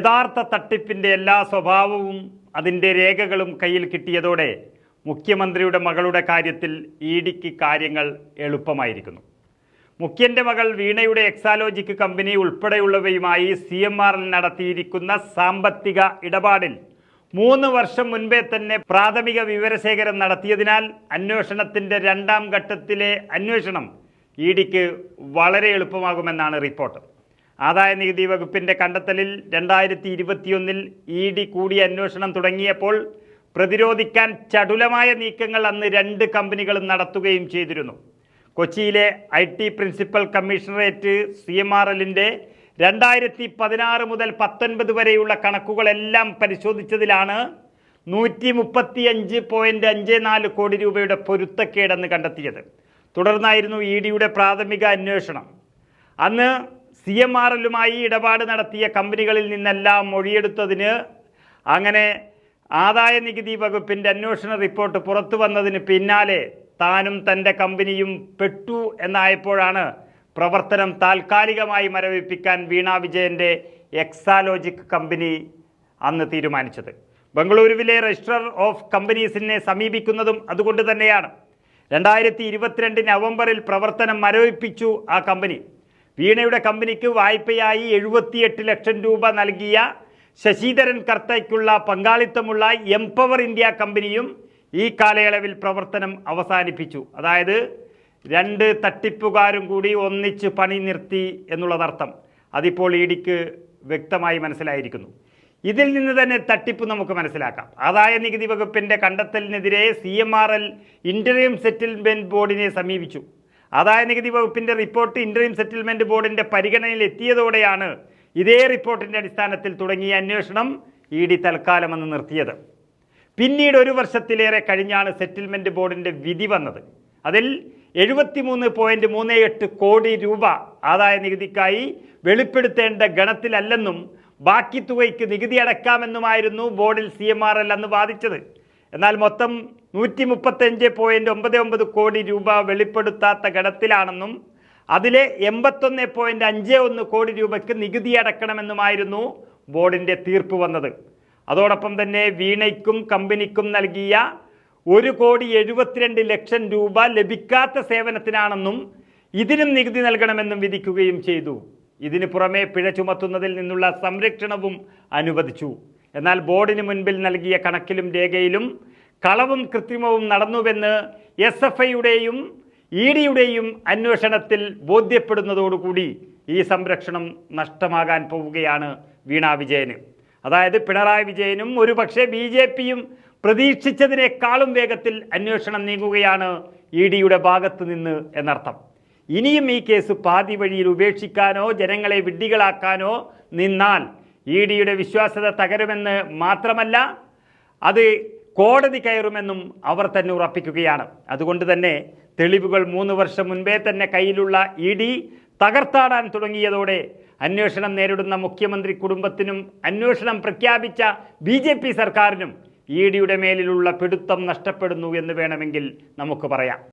യഥാർത്ഥ തട്ടിപ്പിന്റെ എല്ലാ സ്വഭാവവും അതിന്റെ രേഖകളും കയ്യിൽ കിട്ടിയതോടെ മുഖ്യമന്ത്രിയുടെ മകളുടെ കാര്യത്തിൽ ഇ ഡിക്ക് കാര്യങ്ങൾ എളുപ്പമായിരിക്കുന്നു. മുഖ്യന്റെ മകൾ വീണയുടെ എക്സാലോജിക് കമ്പനി ഉൾപ്പെടെയുള്ളവയുമായി സി എം ആറിൽ നടത്തിയിരിക്കുന്ന സാമ്പത്തിക ഇടപാടിൽ മൂന്ന് വർഷം മുൻപേ തന്നെ പ്രാഥമിക വിവരശേഖരം നടത്തിയതിനാൽ അന്വേഷണത്തിന്റെ രണ്ടാം ഘട്ടത്തിലെ അന്വേഷണം ഇ ഡിക്ക് വളരെ എളുപ്പമാകുമെന്നാണ് റിപ്പോർട്ട്. ആദായ നികുതി വകുപ്പിന്റെ കണ്ടെത്തലിൽ രണ്ടായിരത്തി ഇരുപത്തിയൊന്നിൽ ഇ ഡി കൂടിയ അന്വേഷണം തുടങ്ങിയപ്പോൾ പ്രതിരോധിക്കാൻ ചടുലമായ നീക്കങ്ങൾ അന്ന് രണ്ട് കമ്പനികളും നടത്തുകയും ചെയ്തിരുന്നു. കൊച്ചിയിലെ I T principal commissionerate C M R എല്ലിന്റെ രണ്ടായിരത്തി പതിനാറ് മുതൽ പത്തൊൻപത് വരെയുള്ള കണക്കുകളെല്ലാം പരിശോധിച്ചതിലാണ് നൂറ്റി മുപ്പത്തി അഞ്ച് പോയിന്റ് അഞ്ച് നാല് കോടി രൂപയുടെ പൊരുത്തക്കേടെന്ന് കണ്ടെത്തിയത്. തുടർന്നായിരുന്നു ഇ ഡിയുടെ പ്രാഥമിക അന്വേഷണം. അന്ന് സി എം ആർ എല്ലുമായി ഇടപാട് നടത്തിയ കമ്പനികളിൽ നിന്നെല്ലാം മൊഴിയെടുത്തതിന് അങ്ങനെ ആദായ നികുതി വകുപ്പിന്റെ അന്വേഷണ റിപ്പോർട്ട് പുറത്തു വന്നതിന് പിന്നാലെ താനും തന്റെ കമ്പനിയും പെട്ടു എന്നായപ്പോഴാണ് പ്രവർത്തനം താൽക്കാലികമായി മരവിപ്പിക്കാൻ വീണ വിജയന്റെ എക്സാലോജിക് കമ്പനി അന്ന് തീരുമാനിച്ചത്. ബംഗളൂരുവിലെ രജിസ്ട്രർ ഓഫ് കമ്പനീസിനെ സമീപിക്കുന്നതും അതുകൊണ്ട് തന്നെയാണ്. രണ്ടായിരത്തി ഇരുപത്തിരണ്ട് നവംബറിൽ പ്രവർത്തനം മരവിപ്പിച്ചു ആ കമ്പനി. വീണയുടെ കമ്പനിക്ക് വായ്പയായി എഴുപത്തിയെട്ട് ലക്ഷം രൂപ നൽകിയ ശശിധരൻ കർത്തയ്ക്കുള്ള പങ്കാളിത്തമുള്ള എംപവർ ഇന്ത്യ കമ്പനിയും ഈ കാലയളവിൽ പ്രവർത്തനം അവസാനിപ്പിച്ചു. അതായത് രണ്ട് തട്ടിപ്പുകാരും കൂടി ഒന്നിച്ച് പണി നിർത്തി എന്നുള്ളതർത്ഥം. അതിപ്പോൾ ഇ ഡിക്ക് വ്യക്തമായി മനസ്സിലായിരിക്കുന്നു. ഇതിൽ നിന്ന് തന്നെ തട്ടിപ്പ് നമുക്ക് മനസ്സിലാക്കാം. ആദായ നികുതി വകുപ്പിന്റെ കണ്ടെത്തലിനെതിരെ C M R L interim settlement ബോർഡിനെ സമീപിച്ചു. ആദായ നികുതി വകുപ്പിന്റെ റിപ്പോർട്ട് ഇന്റർയം സെറ്റിൽമെന്റ് ബോർഡിന്റെ പരിഗണനയിൽ എത്തിയതോടെയാണ് ഇതേ റിപ്പോർട്ടിന്റെ അടിസ്ഥാനത്തിൽ തുടങ്ങിയ അന്വേഷണം ഇ ഡി തൽക്കാലമെന്ന് നിർത്തിയത്. പിന്നീട് ഒരു വർഷത്തിലേറെ കഴിഞ്ഞാണ് സെറ്റിൽമെന്റ് ബോർഡിന്റെ വിധി വന്നത്. അതിൽ എഴുപത്തിമൂന്ന് പോയിന്റ് മൂന്ന് എട്ട് കോടി രൂപ ആദായ നികുതിക്കായി വെളിപ്പെടുത്തേണ്ട ഗണത്തിലല്ലെന്നും ബാക്കി തുകയ്ക്ക് നികുതി അടക്കാമെന്നുമായിരുന്നു ബോർഡിൽ സി എം ആർ എൽ അന്ന് വാദിച്ചത്. എന്നാൽ മൊത്തം നൂറ്റി മുപ്പത്തഞ്ച് പോയിന്റ് ഒമ്പത് ഒമ്പത് കോടി രൂപ വെളിപ്പെടുത്താത്ത ഗണത്തിലാണെന്നും അതിലെ എൺപത്തൊന്ന് പോയിന്റ് അഞ്ച് ഒന്ന് കോടി രൂപയ്ക്ക് നികുതി അടക്കണമെന്നുമായിരുന്നു ബോർഡിന്റെ തീർപ്പ് വന്നത്. അതോടൊപ്പം തന്നെ വീണയ്ക്കും കമ്പനിക്കും നൽകിയ ഒരു കോടി എഴുപത്തിരണ്ട് ലക്ഷം രൂപ ലഭിക്കാത്ത സേവനത്തിനാണെന്നും ഇതിനും നികുതി നൽകണമെന്നും വിധിക്കുകയും ചെയ്തു. ഇതിനു പുറമെ പിഴ ചുമത്തുന്നതിൽ നിന്നുള്ള സംരക്ഷണവും അനുവദിച്ചു. എന്നാൽ ബോർഡിന് മുൻപിൽ നൽകിയ കണക്കിലും രേഖയിലും കളവും കൃത്രിമവും നടന്നുവെന്ന് എസ് എഫ് ഐയുടെയും ഇ ഡിയുടെയും അന്വേഷണത്തിൽ ബോധ്യപ്പെടുന്നതോടുകൂടി ഈ സംരക്ഷണം നഷ്ടമാകാൻ പോവുകയാണ് വീണ വിജയന്. അതായത് പിണറായി വിജയനും ഒരുപക്ഷെ ബി ജെ പിയും പ്രതീക്ഷിച്ചതിനേക്കാളും വേഗത്തിൽ അന്വേഷണം നീങ്ങുകയാണ് ഇ ഡിയുടെ ഭാഗത്ത് നിന്ന് എന്നർത്ഥം. ഇനിയും ഈ കേസ് പാതി വഴിയിൽ ഉപേക്ഷിക്കാനോ ജനങ്ങളെ വിഡ്ഢികളാക്കാനോ നിന്നാൽ ഇ ഡിയുടെ വിശ്വാസ്യത തകരുമെന്ന് മാത്രമല്ല അത് കോടതി കയറുമെന്നും അവർ തന്നെ ഉറപ്പിക്കുകയാണ്. അതുകൊണ്ട് തന്നെ തെളിവുകൾ മൂന്ന് വർഷം മുൻപേ തന്നെ കയ്യിലുള്ള ഇ ഡി തകർത്താടാൻ തുടങ്ങിയതോടെ അന്വേഷണം നേരിടുന്ന മുഖ്യമന്ത്രി കുടുംബത്തിനും അന്വേഷണം പ്രഖ്യാപിച്ച ബി ജെ പി സർക്കാരിനും ഇ ഡിയുടെ മേലിലുള്ള പിടുത്തം നഷ്ടപ്പെടുന്നു എന്ന് വേണമെങ്കിൽ നമുക്ക് പറയാം.